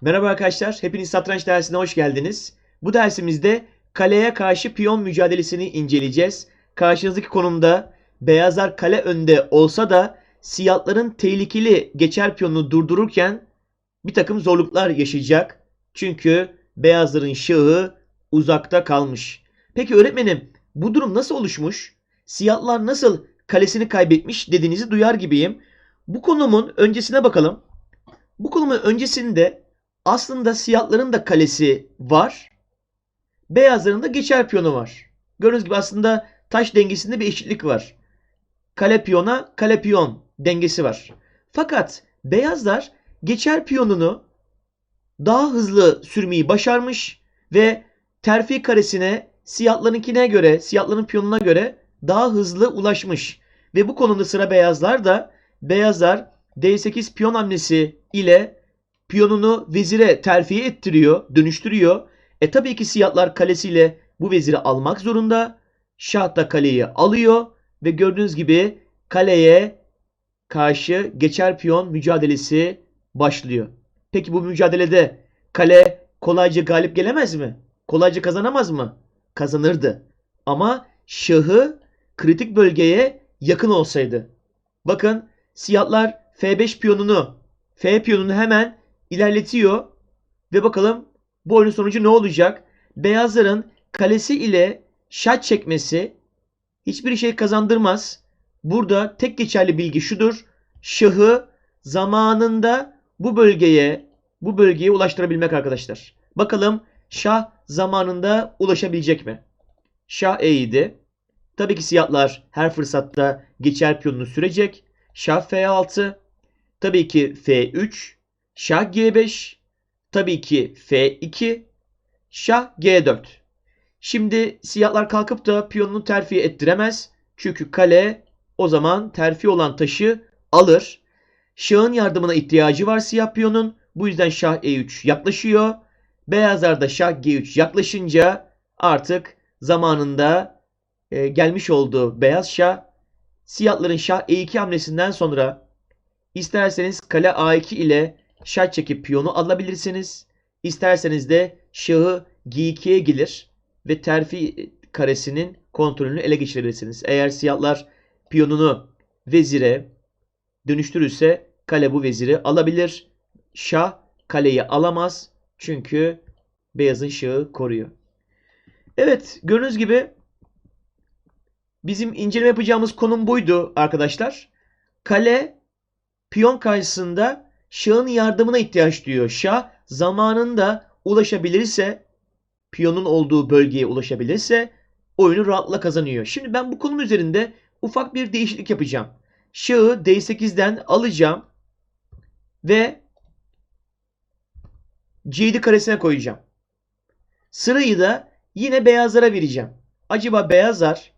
Merhaba arkadaşlar, hepiniz satranç dersine hoş geldiniz. Bu dersimizde kaleye karşı piyon mücadelesini inceleyeceğiz. Karşınızdaki konumda beyazlar kale önde olsa da siyahların tehlikeli geçer piyonunu durdururken bir takım zorluklar yaşayacak. Çünkü beyazların şahı uzakta kalmış. Peki öğretmenim bu durum nasıl oluşmuş? Siyahlar nasıl kalesini kaybetmiş dediğinizi duyar gibiyim. Bu konumun öncesine bakalım. Bu konumun öncesinde aslında siyahların da kalesi var. Beyazların da geçer piyonu var. Gördüğünüz gibi aslında taş dengesinde bir eşitlik var. Kale piyona kale piyon dengesi var. Fakat beyazlar geçer piyonunu daha hızlı sürmeyi başarmış ve terfi karesine siyahlarınkine göre, siyahların piyonuna göre daha hızlı ulaşmış. Ve bu konuda sıra beyazlar da beyazlar D8 piyon hamlesi ile piyonunu vezire terfi ettiriyor, dönüştürüyor. E tabii ki siyahlar kalesiyle bu veziri almak zorunda. Şah da kaleyi alıyor ve gördüğünüz gibi kaleye karşı geçer piyon mücadelesi başlıyor. Peki bu mücadelede kale kolayca galip gelemez mi? Kolayca kazanamaz mı? Kazanırdı. Ama şahı kritik bölgeye yakın olsaydı. Bakın siyahlar F5 piyonunu F piyonunu hemen ilerletiyor ve bakalım bu oyunun sonucu ne olacak? Beyazların kalesi ile şah çekmesi hiçbir şey kazandırmaz. Burada tek geçerli bilgi şudur. Şahı zamanında bu bölgeye bu bölgeye ulaştırabilmek arkadaşlar. Bakalım şah zamanında ulaşabilecek mi? Şah E7. Tabii ki siyahlar her fırsatta geçer piyonunu sürecek. Şah F6. Tabii ki F3. Şah G5. Tabii ki F2. Şah G4. Şimdi siyahlar kalkıp da piyonunu terfi ettiremez. Çünkü kale o zaman terfi olan taşı alır. Şahın yardımına ihtiyacı var siyah piyonun. Bu yüzden şah E3 yaklaşıyor. Beyazlar da şah G3 yaklaşınca artık zamanında e, gelmiş olduğu beyaz şah siyahların şah E2 hamlesinden sonra isterseniz kale A2 ile şah çekip piyonu alabilirsiniz. İsterseniz de şahı G2'ye gelir ve terfi karesinin kontrolünü ele geçirebilirsiniz. Eğer siyahlar piyonunu vezire dönüştürürse kale bu veziri alabilir. Şah kaleyi alamaz. Çünkü beyazın şahı koruyor. Evet gördüğünüz gibi bizim inceleme yapacağımız konum buydu arkadaşlar. Kale piyon karşısında şahın yardımına ihtiyaç duyuyor. Şah zamanında ulaşabilirse piyonun olduğu bölgeye ulaşabilirse oyunu rahatla kazanıyor. Şimdi ben bu konum üzerinde ufak bir değişiklik yapacağım. Şahı D8'den alacağım ve C7 karesine koyacağım. Sırayı da yine beyazlara vereceğim. Acaba beyazlar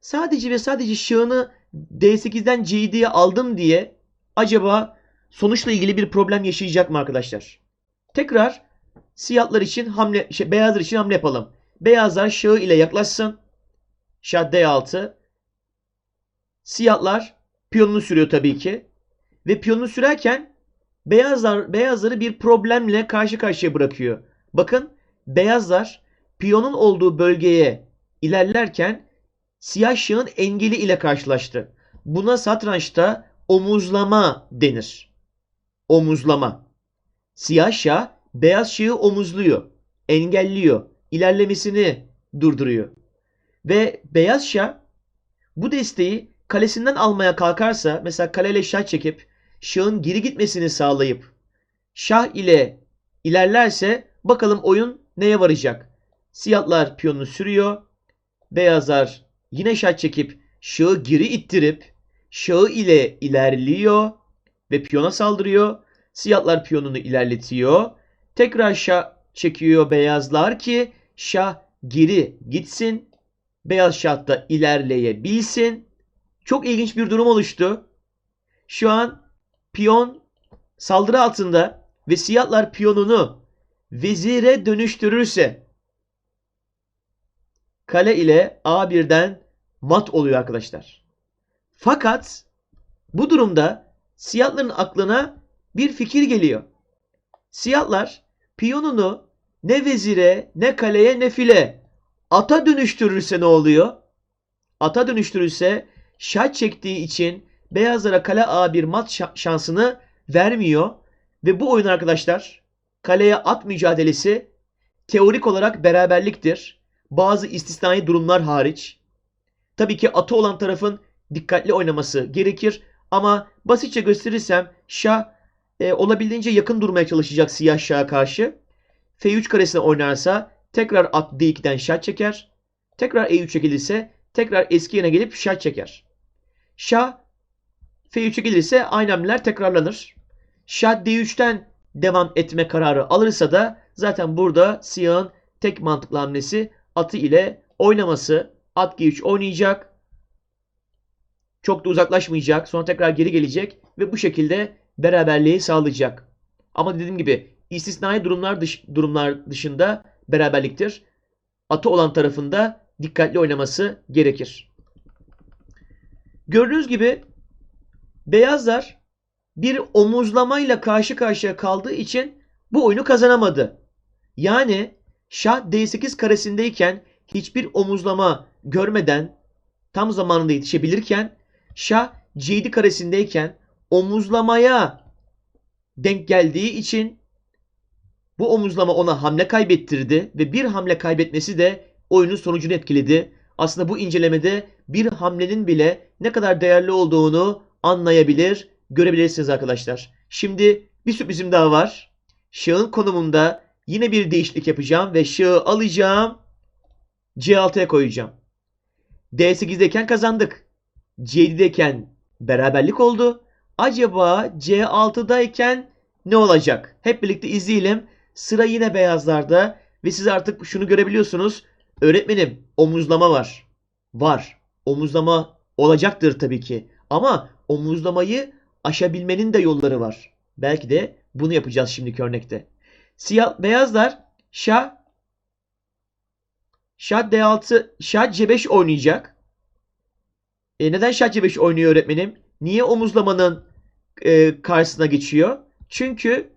sadece ve sadece şahını D8'den C7'ye aldım diye acaba sonuçla ilgili bir problem yaşayacak mı arkadaşlar? Tekrar siyahlar için hamle, şey, beyazlar için hamle yapalım. Beyazlar şahı ile yaklaşsın. Şah D6. Siyahlar piyonunu sürüyor tabii ki. Ve piyonunu sürerken beyazlar beyazları bir problemle karşı karşıya bırakıyor. Bakın beyazlar piyonun olduğu bölgeye ilerlerken siyah şahın engeli ile karşılaştı. Buna satrançta omuzlama denir. Omuzlama. Siyah şah beyaz şahı omuzluyor, engelliyor, ilerlemesini durduruyor. Ve beyaz şah bu desteği kalesinden almaya kalkarsa mesela kaleyle şah çekip şahın geri gitmesini sağlayıp şah ile ilerlerse bakalım oyun neye varacak? Siyahlar piyonunu sürüyor. Beyazlar yine şah çekip şahı geri ittirip şahı ile ilerliyor ve piyona saldırıyor. Siyahlar piyonunu ilerletiyor. Tekrar şah çekiyor beyazlar ki şah geri gitsin. Beyaz şah da ilerleyebilsin. Çok ilginç bir durum oluştu. Şu an piyon saldırı altında ve siyahlar piyonunu vezire dönüştürürse kale ile A1'den mat oluyor arkadaşlar. Fakat Bu durumda siyahların aklına bir fikir geliyor. Siyahlar piyonunu ne vezire, ne kaleye, ne file ata dönüştürürse ne oluyor? Ata dönüştürürse şah çektiği için beyazlara kale A1 mat şa- şansını vermiyor. Ve bu oyun arkadaşlar kaleye at mücadelesi teorik olarak beraberliktir. Bazı istisnai durumlar hariç. Tabii ki atı olan tarafın dikkatli oynaması gerekir. Ama basitçe gösterirsem şah e, olabildiğince yakın durmaya çalışacak siyah şaha karşı. F3 karesine oynarsa tekrar at D2'den şah çeker. Tekrar E3 çekilirse tekrar eski yerine gelip şah çeker. Şah F3'e gelirse aynı hamleler tekrarlanır. Şah D3'ten devam etme kararı alırsa da zaten burada siyahın tek mantıklı hamlesi atı ile oynaması. At G3 oynayacak. Çok da uzaklaşmayacak. Sonra tekrar geri gelecek ve bu şekilde beraberliği sağlayacak. Ama dediğim gibi istisnai durumlar dış, durumlar dışında beraberliktir. Atı olan tarafında dikkatli oynaması gerekir. Gördüğünüz gibi beyazlar bir omuzlamayla karşı karşıya kaldığı için bu oyunu kazanamadı. Yani şah D8 karesindeyken hiçbir omuzlama görmeden tam zamanında yetişebilirken şah C7 karesindeyken omuzlamaya denk geldiği için bu omuzlama ona hamle kaybettirdi ve bir hamle kaybetmesi de oyunun sonucunu etkiledi. Aslında bu incelemede bir hamlenin bile ne kadar değerli olduğunu anlayabilir, görebilirsiniz arkadaşlar. Şimdi bir sürprizim daha var. Şahın konumunda yine bir değişiklik yapacağım ve şahı alacağım. C6'ya koyacağım. D8'deyken kazandık. C7'deyken beraberlik oldu. Acaba C6'dayken ne olacak? Hep birlikte izleyelim. Sıra yine beyazlarda ve siz artık şunu görebiliyorsunuz. Öğretmenim omuzlama var. Var. Omuzlama olacaktır tabii ki. Ama omuzlamayı aşabilmenin de yolları var. Belki de bunu yapacağız şimdiki örnekte. Siyah beyazlar şah şah D6 şah C5 oynayacak. E neden şah C5 oynuyor öğretmenim? Niye omuzlamanın e, karşısına geçiyor? Çünkü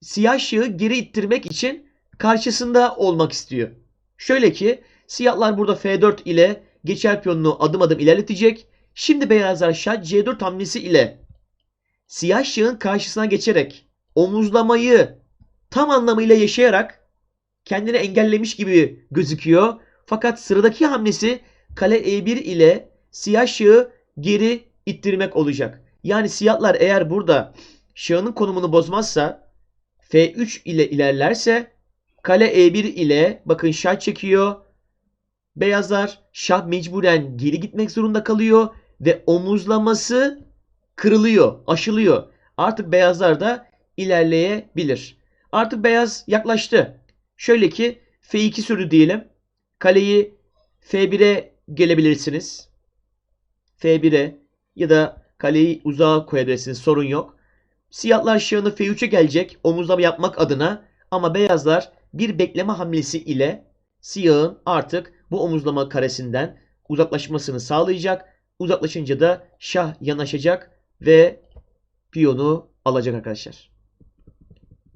siyah şahı geri ittirmek için karşısında olmak istiyor. Şöyle ki siyahlar burada F4 ile geçer piyonunu adım adım ilerletecek. Şimdi beyazlar şah C4 hamlesi ile siyah şahın karşısına geçerek omuzlamayı tam anlamıyla yaşayarak kendini engellemiş gibi gözüküyor. Fakat sıradaki hamlesi kale E1 ile siyah şahı geri ittirmek olacak. Yani siyahlar eğer burada şahının konumunu bozmazsa F3 ile ilerlerse kale E1 ile bakın şah çekiyor. Beyazlar şah mecburen geri gitmek zorunda kalıyor ve omuzlaması kırılıyor, aşılıyor. Artık beyazlar da ilerleyebilir. Artık beyaz yaklaştı. Şöyle ki F2 sürdü diyelim. Kaleyi F1'e gelebilirsiniz. F1'e ya da kaleyi uzağa koyabilirsiniz. Sorun yok. Siyahlar şahını F3'e gelecek omuzlama yapmak adına ama beyazlar bir bekleme hamlesi ile siyahın artık bu omuzlama karesinden uzaklaşmasını sağlayacak. Uzaklaşınca da şah yanaşacak ve piyonu alacak arkadaşlar.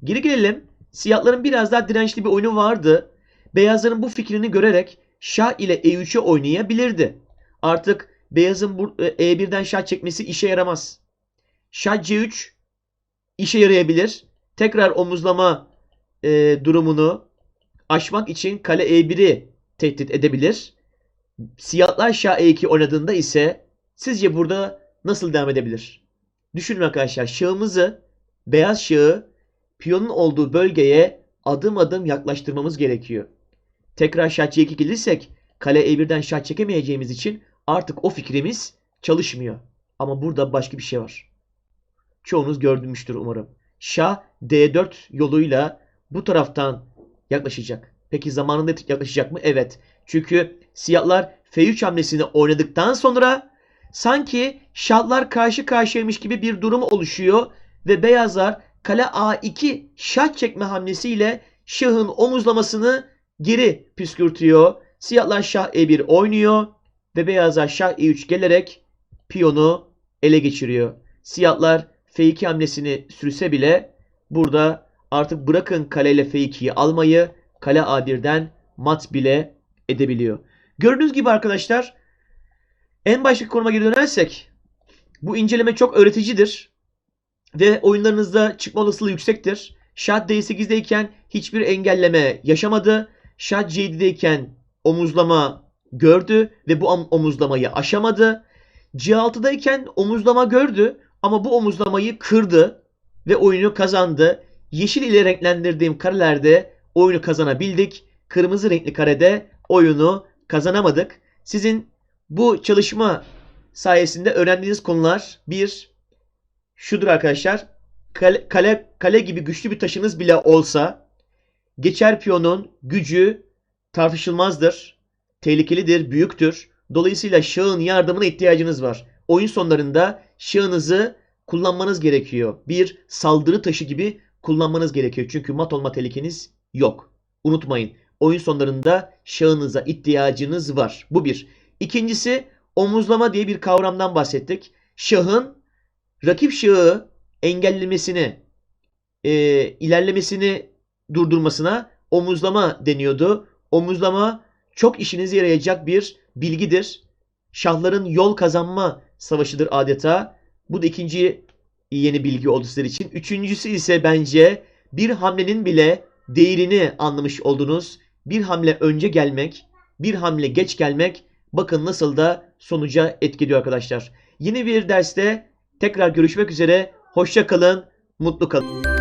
Geri gelelim. Siyahların biraz daha dirençli bir oyunu vardı. Beyazların bu fikrini görerek şah ile E3'e oynayabilirdi. Artık beyazın bu- e, E1'den şah çekmesi işe yaramaz. Şah C3 işe yarayabilir. Tekrar omuzlama e, durumunu aşmak için kale E1'i tehdit edebilir. Siyahlar şah E2 oynadığında ise sizce burada nasıl devam edebilir? Düşünün arkadaşlar şahımızı beyaz şahı piyonun olduğu bölgeye adım adım yaklaştırmamız gerekiyor. Tekrar şah C2 gelirsek kale E1'den şah çekemeyeceğimiz için artık o fikrimiz çalışmıyor. Ama burada başka bir şey var. Çoğunuz gördünmüştür umarım. Şah D4 yoluyla bu taraftan yaklaşacak. Peki zamanında yaklaşacak mı? Evet. Çünkü siyahlar F3 hamlesini oynadıktan sonra sanki şahlar karşı karşıyaymış gibi bir durum oluşuyor ve beyazlar kale A2 şah çekme hamlesiyle şahın omuzlamasını geri püskürtüyor. Siyahlar şah E1 oynuyor ve beyazlar şah E3 gelerek piyonu ele geçiriyor. Siyahlar F2 hamlesini sürse bile burada artık bırakın kaleyle F2'yi almayı kale A1'den mat bile edebiliyor. Gördüğünüz gibi arkadaşlar en baştaki konuma geri dönersek bu inceleme çok öğreticidir ve oyunlarınızda çıkma olasılığı yüksektir. Şah D8'deyken hiçbir engelleme yaşamadı. Şah C7'deyken omuzlama gördü ve bu om- omuzlamayı aşamadı. C6'dayken omuzlama gördü ama bu omuzlamayı kırdı ve oyunu kazandı. Yeşil ile renklendirdiğim karelerde oyunu kazanabildik. Kırmızı renkli karede oyunu kazanamadık. Sizin bu çalışma sayesinde öğrendiğiniz konular bir şudur arkadaşlar. Kale, kale, kale gibi güçlü bir taşınız bile olsa geçer piyonun gücü tartışılmazdır. Tehlikelidir, büyüktür. Dolayısıyla şahın yardımına ihtiyacınız var. Oyun sonlarında şahınızı kullanmanız gerekiyor. Bir saldırı taşı gibi kullanmanız gerekiyor. Çünkü mat olma tehlikeniz yok. Unutmayın. Oyun sonlarında şahınıza ihtiyacınız var. Bu bir. İkincisi omuzlama diye bir kavramdan bahsettik. Şahın rakip şahı engellemesini, e, ilerlemesini durdurmasına omuzlama deniyordu. Omuzlama çok işinize yarayacak bir bilgidir. Şahların yol kazanma savaşıdır adeta. Bu da ikinci yeni bilgi oldu sizler için. Üçüncüsü ise bence bir hamlenin bile değerini anlamış oldunuz. Bir hamle önce gelmek, bir hamle geç gelmek bakın nasıl da sonuca etkiliyor arkadaşlar. Yeni bir derste tekrar görüşmek üzere. Hoşça kalın, mutlu kalın.